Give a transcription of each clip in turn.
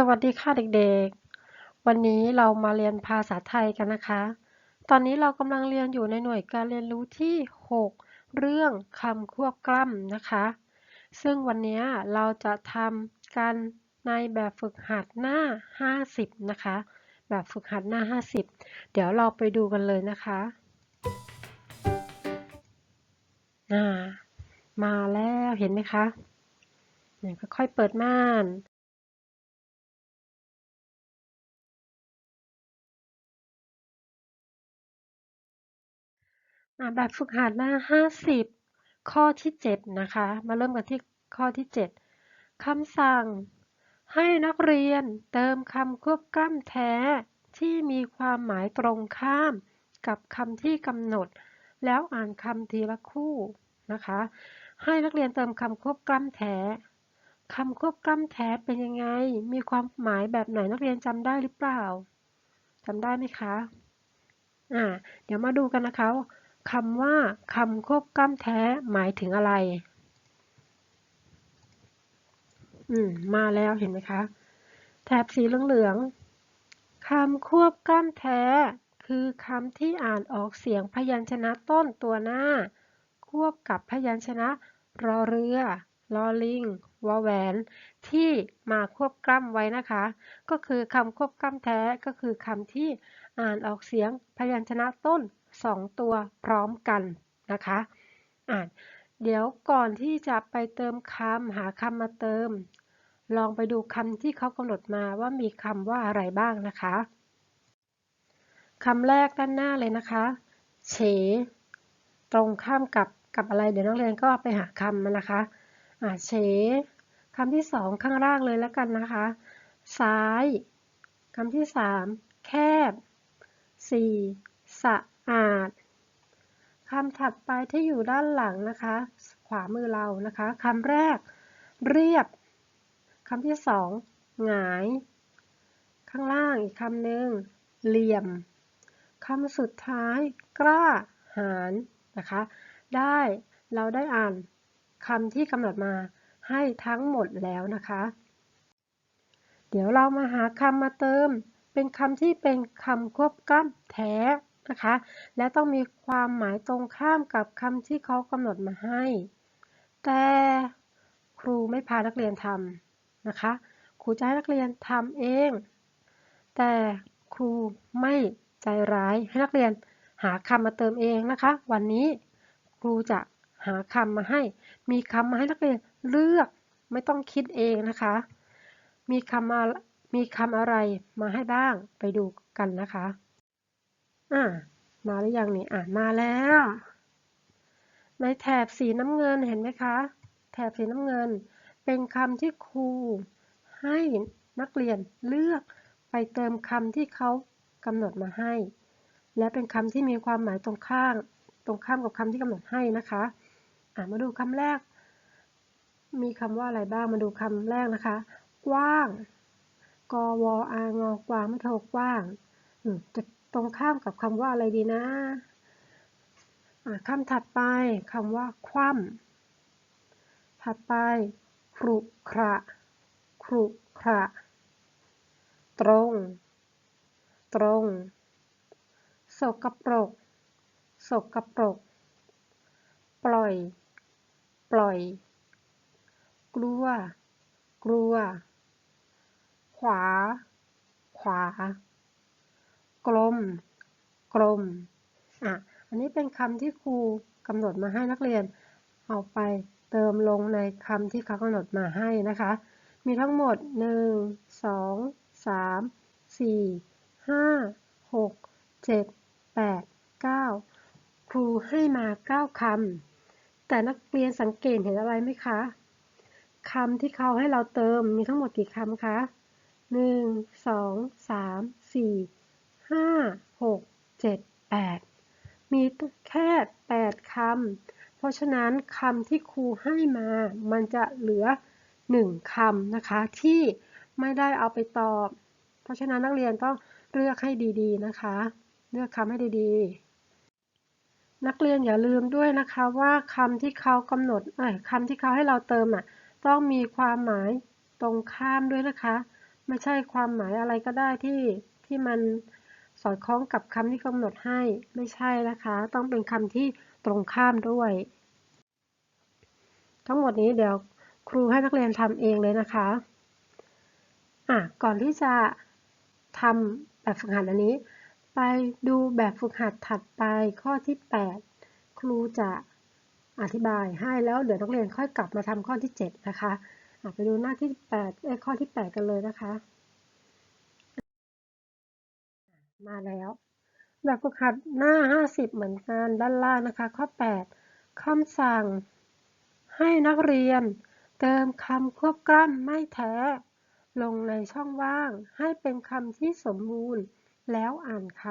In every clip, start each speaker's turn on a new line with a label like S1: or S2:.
S1: สวัสดีค่ะเด็กๆ วันนี้เรามาเรียนภาษาไทยกันนะคะ ตอนนี้เรากำลังเรียนอยู่ในหน่วยการเรียนรู้ที่ 6 เรื่องคำควบกล้ำนะคะ ซึ่งวันนี้เราจะทำกันในแบบฝึกหัดหน้า 50 นะคะ แบบฝึกหัดหน้า 50 เดี๋ยวเราไปดูกันเลยนะคะอ่ามาแล้วเห็นไหมคะเนี่ยค่อยๆเปิดม่าน แบบฝึกหัดหน้า 50 ข้อที่ 7 นะคะ มาเริ่มกันที่ข้อที่ 7 คำสั่ง ให้นักเรียนเติมคำควบกล้ำแท้ ที่มีความหมายตรงข้าม กับคำที่กำหนด แล้วอ่านคำทีละคู่นะคะ ให้นักเรียนเติมคำควบกล้ำแท้คำควบกล้ำแท้เป็นยังไง มีความหมายแบบไหนนักเรียนจำได้หรือเปล่าจำได้ไหมคะ อ่า เดี๋ยวมาดูกันนะคะ คำว่าคำควบกล้ำแท้หมายถึงอะไร อืม มาแล้วเห็นไหมคะ แถบสีเหลืองๆคำควบกล้ำแท้ คือคำที่อ่านออกเสียงพยัญชนะต้นตัวหน้า ควบกับพยัญชนะรอเรือลอลิงวอแหวน ที่มาควบกล้ำไว้นะคะ ก็คือคำควบกล้ำแท้ก็คือคำที่ อ่านออกเสียงพยัญชนะต้น 2 ตัวพร้อมกันนะคะ อ่านเดี๋ยวก่อนที่จะไปเติมคำหาคำมาเติม ลองไปดูคำที่เขากำหนดมาว่ามีคำว่าอะไรบ้างนะคะคำแรกด้านหน้าเลยนะคะ เฉ ตรงข้ามกับกับอะไร เดี๋ยวนักเรียนก็ไปหาคำมานะคะอ่าเฉคำที่สองข้างล่างเลยแล้วกันนะคะ ซ้ายคำที่สามแคบ สี่สะอาดคำถัดไปที่อยู่ด้านหลังนะคะ ขวามือเรานะคะคำแรก เรียบคำที่สองหงาย ข้างล่างอีกคำหนึ่งเหลี่ยมคำสุดท้าย กล้าหาญนะคะ ได้เราได้อ่านคำที่กำหนดมาให้ทั้งหมดแล้วนะคะ เดี๋ยวเรามาหาคำมาเติม เป็นคำที่เป็นคำควบกล้ำแท้นะคะ และต้องมีความหมายตรงข้ามกับคำที่เขากำหนดมาให้ แต่ครูไม่พานักเรียนทำนะคะ ครูจะให้นักเรียนทำเอง แต่ครูไม่ใจร้ายให้นักเรียนหาคำมาเติมเองนะคะ วันนี้ครูจะหาคำมาให้ มีคำมาให้นักเรียนเลือกไม่ต้องคิดเองนะคะ มีคำมา มีคำอะไรมาให้บ้างไปดูกันนะคะ อ่า มาหรือยังนี่อ่ามาแล้ว ในแถบสีน้ำเงินเห็นไหมคะ แถบสีน้ำเงิน เป็นคำที่ครูให้นักเรียนเลือกไปเติมคำที่เขากำหนดมาให้ และเป็นคำที่มีความหมายตรงข้ามตรงข้ามกับคำที่กำหนดให้นะคะอ่ามาดูคำแรก มีคำว่าอะไรบ้างมาดูคำแรกนะคะ กว้าง กวอางอกวางไม่โทกว้างจะตรงข้ามกับคำว่าอะไรดีนะคำถัดไปคำว่าคว่ำถัดไปครุขระครุขระตรง ตรง สกปรก สกปรก ปล่อย ปล่อย กลัว กลัว ขวา ขวา กลม กลม อะ อันนี้เป็นคำที่ครูกำหนดมาให้นักเรียน เอาไปเติมลงในคำที่เขากำหนดมาให้นะคะ มีทั้งหมด 1 2 3 4 5 6 7 8 9 ครูให้มา 9 คำ แต่นักเรียนสังเกตเห็นอะไรไหมคะคำที่เขาให้เราเติมมีทั้งหมดกี่คำคะ 1 2 3 4ห้าหกเจ็ดแปดมีแค่แปดคำเพราะฉะนั้นคำที่ครูให้มา มันจะเหลือหนึ่งคำนะคะที่ไม่ได้เอาไปตอบ เพราะฉะนั้นนักเรียนต้องเลือกให้ดีๆนะคะ เลือกคำให้ดีๆ นักเรียนอย่าลืมด้วยนะคะว่าคำที่เขากำหนดเอ้ยคำที่เขาให้เราเติมอะต้องมีความหมายตรงข้ามด้วยนะคะ ไม่ใช่ความหมายอะไรก็ได้ที่ที่มันสอดคล้องกับคำที่กำหนดให้ไม่ใช่นะคะ ต้องเป็นคำที่ตรงข้ามด้วย ทั้งหมดนี้เดี๋ยวครูให้นักเรียนทำเองเลยนะคะอะก่อนที่จะทำแบบฝึกหัดอันนี้ ไปดูแบบฝึกหัดถัดไปข้อที่ 8 ครูจะอธิบายให้แล้วเดี๋ยวนักเรียนค่อยกลับมาทำข้อที่ 7 นะคะะ ไปดูหน้าที่8เอ้ข้อที่8กันเลยนะคะ มาแล้วแบบฝึกหัดหน้า50เหมือนกันด้านล่างนะคะ ข้อ8คำสั่ง ให้นักเรียน เติมคำควบกล้ำไม่แท้ ลงในช่องว่าง ให้เป็นคำที่สมบูรณ์แล้วอ่านค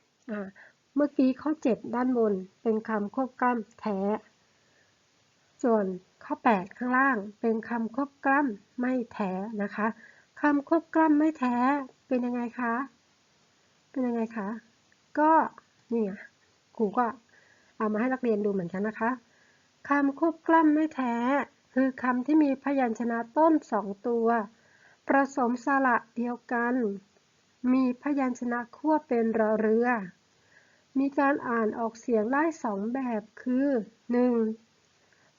S1: ำเมื่อกี้ข้อ7ด้านบนเป็นคำควบกล้ำแท้ ส่วน ข้อ 8 ข้างล่าง เป็นคำควบกล้ำไม่แท้นะคะคำควบกล้ำไม่แท้ เป็นยังไงคะ เป็นยังไงคะ ก็นี่ไงครูก็เอามาให้นักเรียนดูเหมือนกันนะคะคำควบกล้ำไม่แท้ คือคำที่มีพยัญชนะต้นสองตัว ผสมสระเดียวกัน มีพยัญชนะควบเป็นรอเรือ มีการอ่านออกเสียงได้สองแบบคือ 1.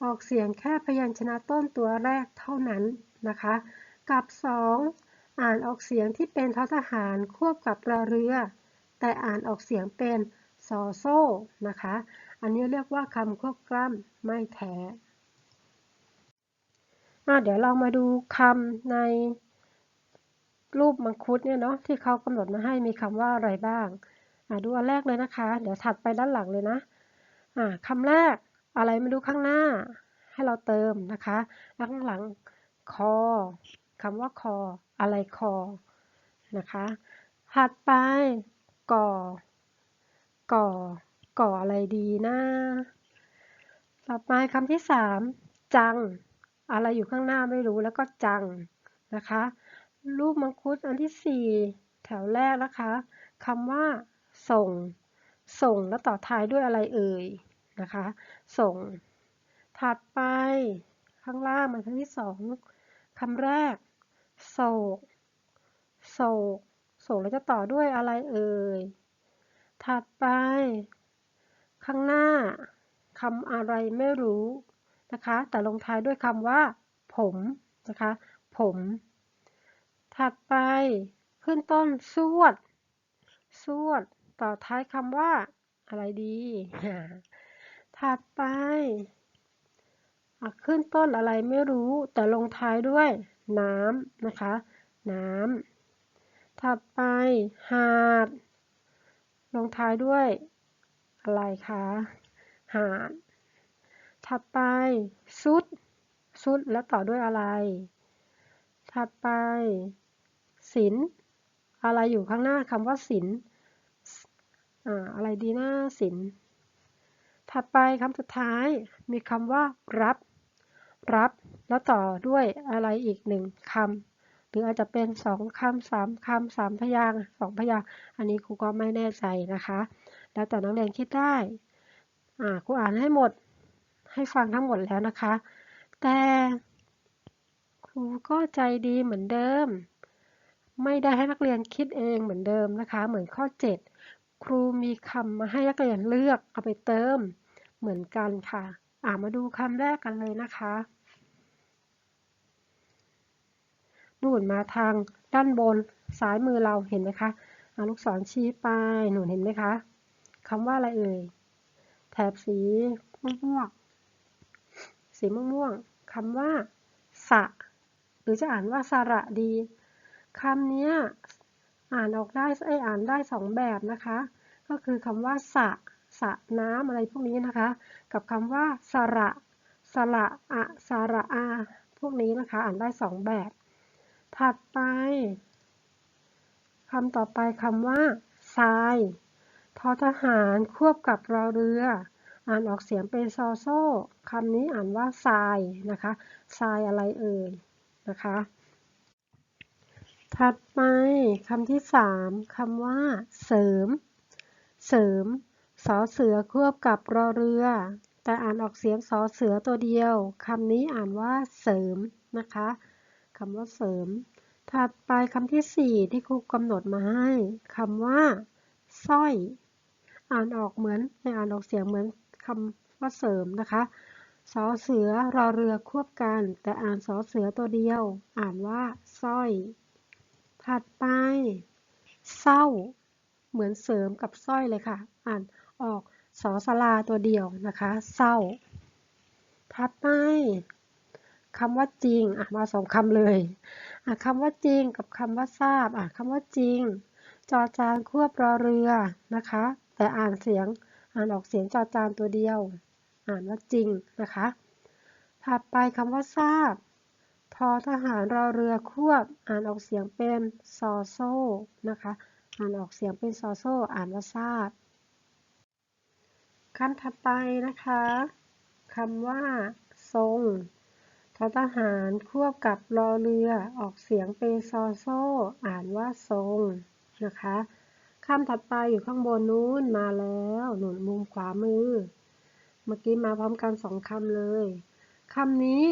S1: ออกเสียงแค่พยัญชนะต้นตัวแรกเท่านั้นนะคะ กับ 2. อ่านออกเสียงที่เป็นททหารควบกับรอเรือ แต่อ่านออกเสียงเป็นซอโซ่นะคะ อันนี้เรียกว่าคำควบกล้ำไม่แท้เดี๋ยวเรามาดูคำในรูปมังคุดเนี่ยเนาะที่เขากำหนดมาให้มีคำว่าอะไรบ้าง ดูอันแรกเลยนะคะ เดี๋ยวถัดไปด้านหลังเลยนะคำแรก อะไรไม่รู้ข้างหน้า ให้เราเติมนะคะแล้วข้างหลังคอคำว่าคอ อะไรคอนะคะถัดไปก่อ ก่อ ก่ออะไรดีนะต่อไปคำที่สามจัง อะไรอยู่ข้างหน้าไม่รู้แล้วก็จังนะคะรูปมังคุดอันที่4แถวแรกนะคะคำว่า ส่ง ส่งแล้วต่อท้ายด้วยอะไรเอ่ย นะคะ ส่ง ถัดไปข้างล่างมันคำที่สองคำแรก โศก โศก โศกแล้วจะต่อด้วยอะไรเอ่ย ถัดไป ข้างหน้าคำอะไรไม่รู้นะคะ แต่ลงท้ายด้วยคำว่า ผมนะคะ ผม ถัดไปขึ้นต้นสวด สวด ต่อท้ายคำว่า อะไรดี ถัดไป ขึ้นต้นอะไรไม่รู้แต่ลงท้ายด้วยน้ำนะคะ น้ำ ถัดไป หาด ลงท้ายด้วยอะไรคะ หาด ถัดไป สุด สุดแล้วต่อด้วยอะไร ถัดไปศิลอะไรอยู่ข้างหน้าคำว่าศิลอะไรดีหน้าศิล ถัดไปคำสุดท้ายมีคำว่ารับ รับ แล้วต่อด้วยอะไรอีกหนึ่งคำหรืออาจจะเป็นสองคำสามคำสามพยางสองพยางอันนี้ครูก็ไม่แน่ใจนะคะ แล้วแต่นักเรียนคิดได้อ่าครูอ่านให้หมดให้ฟังทั้งหมดแล้วนะคะ แต่ครูก็ใจดีเหมือนเดิม ไม่ได้ให้นักเรียนคิดเองเหมือนเดิมนะคะ เหมือนข้อ 7 ครูมีคำมาให้นักเรียนเลือกเอาไปเติมเหมือนกันค่ะ อ่ามาดูคำแรกกันเลยนะคะนู่นมาทางด้านบนซ้ายมือเราเห็นไหมคะอาลูกศรชี้ไปหนูเห็นไหมคะคำว่าอะไรเอ่ย แถบสีม่วงสีม่วงคำว่าสะ หรือจะอ่านว่าสระดีคำนี้ อ่านออกได้ไออ่านได้สองแบบนะคะ ก็คือคำว่าสะสะน้ำอะไรพวกนี้นะคะ กับคำว่าสระสระอะสระอา พวกนี้นะคะ อ่านได้สองแบบ ถัดไปคำต่อไปคำว่าทรายทอทหารควบกับรอเรือ อ่านออกเสียงเป็นซอโซ่คำนี้อ่านว่าทรายนะคะทรายอะไรเอ่ยนะคะ ถัดไปคำที่สามคำว่า เสริม เสริมสอเสือควบกับรอเรือ แต่อ่านออกเสียงสอเสือตัวเดียวคำนี้อ่านว่าเสริมนะคะคำว่าเสริม ถัดไปคำที่สี่ที่ครูกำหนดมาให้คำว่าสร้อย อ่านออกเหมือนอ่านออกเสียงเหมือนคำว่าเสริมนะคะสอเสือรอเรือควบกัน แต่อ่านสอเสือตัวเดียว อ่านว่าสร้อย ถัดไป เศร้า เหมือนเสริมกับสร้อยเลยค่ะ อ่านออกสอสลาตัวเดียวนะคะ เศร้า ถัดไปคำว่าจริงอะมาสองคำเลยอะคำว่าจริงกับคำว่าทราบอะคำว่าจริง จอจานควบรอเรือนะคะ แต่อ่านเสียงอ่านออกเสียงจอจานตัวเดียว อ่านว่าจริงนะคะ ถัดไปคำว่าทราบ ทอทหารรอเรือควบ อ่านออกเสียงเป็นซอโซนะคะ อ่านออกเสียงเป็นซอโซ อ่านว่าทราบคำถัดไปนะคะคำว่า ทรงททหารควบกับรอเรือออกเสียงเป็นซอโซ อ่านว่าทรงนะคะคำถัดไปอยู่ข้างบนนู้นมาแล้วหนุนมุมขวามือ เมื่อกี้มาพร้อมกันสองคำเลยคำนี้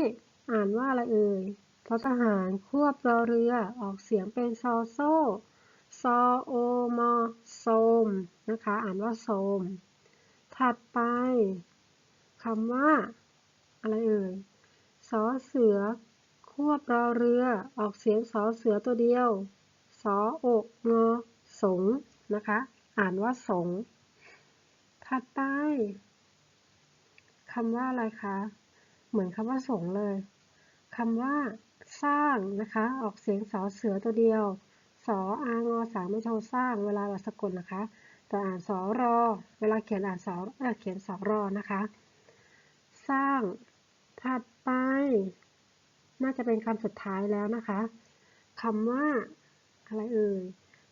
S1: อ่านว่าอะไรเอ่ยททหารควบรอเรือ ออกเสียงเป็นซอโซซอโอมอโซมนะคะ อ่านว่าโซม ถัดไปคำว่า อะไรเอ่ยสอเสือ ควบรอเรือ ออกเสียงสอเสือตัวเดียวสออกงอสงนะคะ อ่านว่าสง ถัดไปคำว่าอะไรคะ เหมือนคำว่าสงเลย คำว่าสร้างนะคะ ออกเสียงสอเสือตัวเดียว สออางอสามไม่โทสร้าง เวลาเราสะกดนะคะ แต่อ่านสอรอ เวลาเขียนอ่านสอเขียนสอรอนะคะ สร้าง ถัดไป น่าจะเป็นคำสุดท้ายแล้วนะคะคำว่า อะไรเอ่ย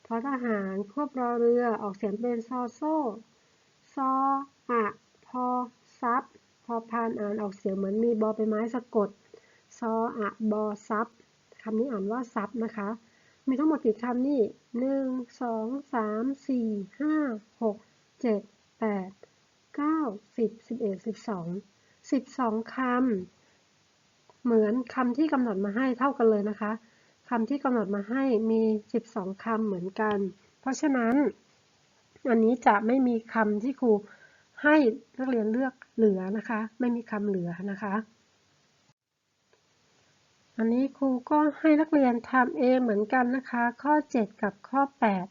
S1: ทอทหารควบรอเรือ ออกเสียงเป็นซอโซ่ซออะพอซับพอพานอ่านออกเสียงเหมือนมีบอใบไม้สะกด ซออะบอซับคำนี้อ่านว่าซับนะคะ มีทั้งหมดกี่คำนี่หนึ่งสองสามสี่ห้าหกเจ็ดแปดเก้าสิบสิบเอ็ดสิบสองสิบสองคำ เหมือนคำที่กำหนดมาให้เท่ากันเลยนะคะคำที่กำหนดมาให้มี 12คำเหมือนกัน เพราะฉะนั้น อันนี้จะไม่มีคำที่ครูให้นักเรียนเลือกเหลือนะคะ ไม่มีคำเหลือนะคะ อันนี้ครูก็ให้นักเรียนทำเองเหมือนกันนะคะ ข้อ 7 กับข้อ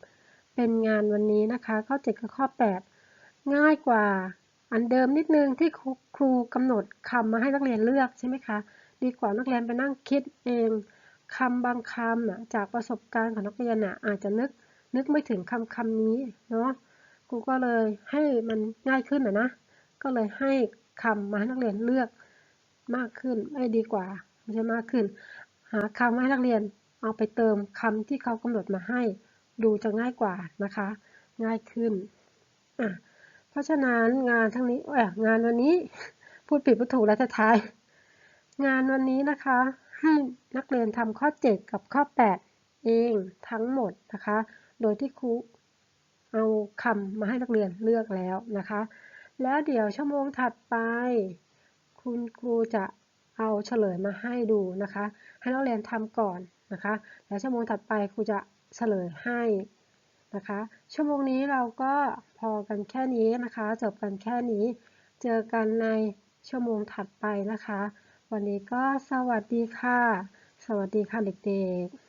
S1: 8 เป็นงานวันนี้นะคะ ข้อ 7 กับข้อ 8 ง่ายกว่าอันเดิมนิดนึงที่ครูกำหนดคำมาให้นักเรียนเลือกใช่ไหมคะ ดีกว่านักเรียนไปนั่งคิดเองคำบางคำจากประสบการณ์ของนักเรียนอาจจะนึกนึกไม่ถึงคำคำนี้เนาะครูก็เลยให้มันง่ายขึ้นนะนะ ก็เลยให้คำมาให้นักเรียนเลือกมากขึ้นไม่ดีกว่า ไม่ใช่มากขึ้น หาคำให้นักเรียนเอาไปเติมคำที่เขากำหนดมาให้ ดูจะง่ายกว่านะคะ ง่ายขึ้น เพราะฉะนั้นงานทั้งนี้เอองานวันนี้พูดผิดพูดถูกแล้วท้ายงานวันนี้นะคะให้นักเรียนทำข้อ 7 กับข้อ 8 เองทั้งหมดนะคะ โดยที่ครูเอาคำมาให้นักเรียนเลือกแล้วนะคะ แล้วเดี๋ยวชั่วโมงถัดไป คุณครูจะ เอาเฉลยมาให้ดูนะคะ ให้นักเรียนทำก่อนนะคะ แล้วชั่วโมงถัดไปครูจะเฉลยให้นะคะ ชั่วโมงนี้เราก็พอกันแค่นี้นะคะ จบกันแค่นี้ เจอกันในชั่วโมงถัดไปนะคะ วันนี้ก็สวัสดีค่ะ สวัสดีค่ะเด็กๆ